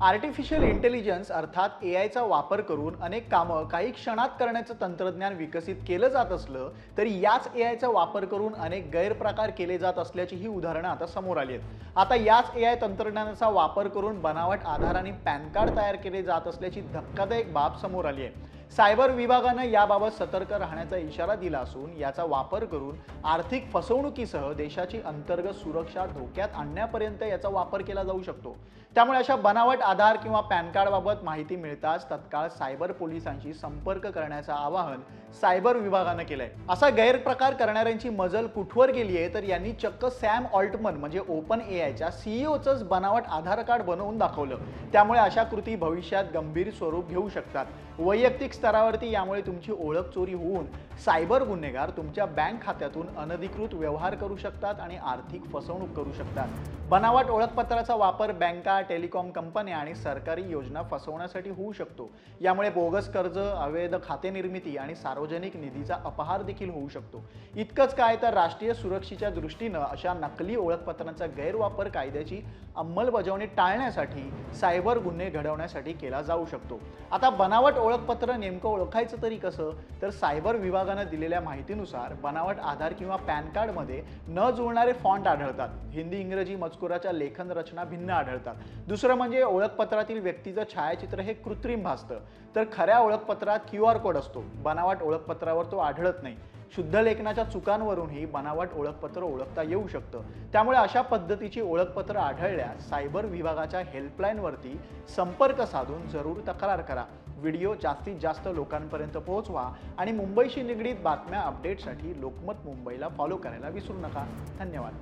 Artificial intelligence अर्थात ए आयचा वापर करून अनेक कामं काही क्षणात करण्याचं तंत्रज्ञान विकसित केलं जात असलं तरी याच ए आयचा वापर करून अनेक गैरप्रकार केले जात असल्याची ही उदाहरणं आता समोर आली आहेत. आता याच ए आय तंत्रज्ञानाचा वापर करून बनावट आधार आणि पॅन कार्ड तयार केले जात असल्याची धक्कादायक बाब समोर आली आहे. सायबर विभागानं याबाबत सतर्क राहण्याचा इशारा दिला असून याचा वापर करून आर्थिक फसवणुकीसह देशाची अंतर्गत सुरक्षा धोक्यात आणण्यापर्यंत याचा वापर केला जाऊ शकतो. त्यामुळे अशा बनावट आधार किंवा पॅन कार्डबाबत माहिती मिळताच तत्काळ सायबर पोलिसांशी संपर्क करण्याचं आवाहन सायबर विभागानं केलंय. असा गैरप्रकार करणाऱ्यांची मजल कुठवर गेली आहे तर यांनी चक्क सॅम ऑल्टमन म्हणजे ओपन ए आयच्या सीईओचंच बनावट आधार कार्ड बनवून दाखवलं. त्यामुळे अशा कृती भविष्यात गंभीर स्वरूप घेऊ शकतात. वैयक्तिक स्तरावरती यामुळे तुमची ओळख चोरी होऊन सायबर गुन्हेगार तुमच्या बँक खात्यातून अनधिकृत व्यवहार करू शकतात आणि आर्थिक फसवणूक करू शकतात. बनावट ओळखपत्राचा वापर बँका टेलिकॉम कंपन्या आणि सरकारी योजना फसवण्यासाठी होऊ शकतो. यामुळे बोगस कर्ज अवैध खाते निर्मिती आणि सार्वजनिक निधीचा अपहार देखील होऊ शकतो. इतकंच काय तर राष्ट्रीय सुरक्षेच्या दृष्टीनं अशा नकली ओळखपत्रांचा गैरवापर कायद्याची अंमलबजावणी टाळण्यासाठी सायबर गुन्हे घडवण्यासाठी केला जाऊ शकतो. आता बनावट ओळखपत्र नेमकं ओळखायचं तरी कसं तर सायबर विभागानं दिलेल्या माहितीनुसार बनावट आधार किंवा पॅन कार्डमध्ये न जुळणारे फॉन्ट आढळतात. हिंदी इंग्रजी मजकुराच्या लेखन रचना भिन्न आढळतात. दुसरं म्हणजे ओळखपत्रातील व्यक्तीचं छायाचित्र हे कृत्रिम भासतं. तर खऱ्या ओळखपत्रात क्यू आर कोड असतो. बनावट ओळखपत्रावर तो आढळत नाही. शुद्ध लेखनाच्या चुकांवरूनही बनावट ओळखपत्र ओळखता येऊ शकतं. त्यामुळे अशा पद्धतीची ओळखपत्र आढळल्यास सायबर विभागाच्या हेल्पलाईनवरती संपर्क साधून जरूर तक्रार करा. व्हिडिओ जास्तीत जास्त लोकांपर्यंत पोहोचवा आणि मुंबईशी निगडीत बातम्या अपडेटसाठी लोकमत मुंबईला फॉलो करायला विसरू नका. धन्यवाद.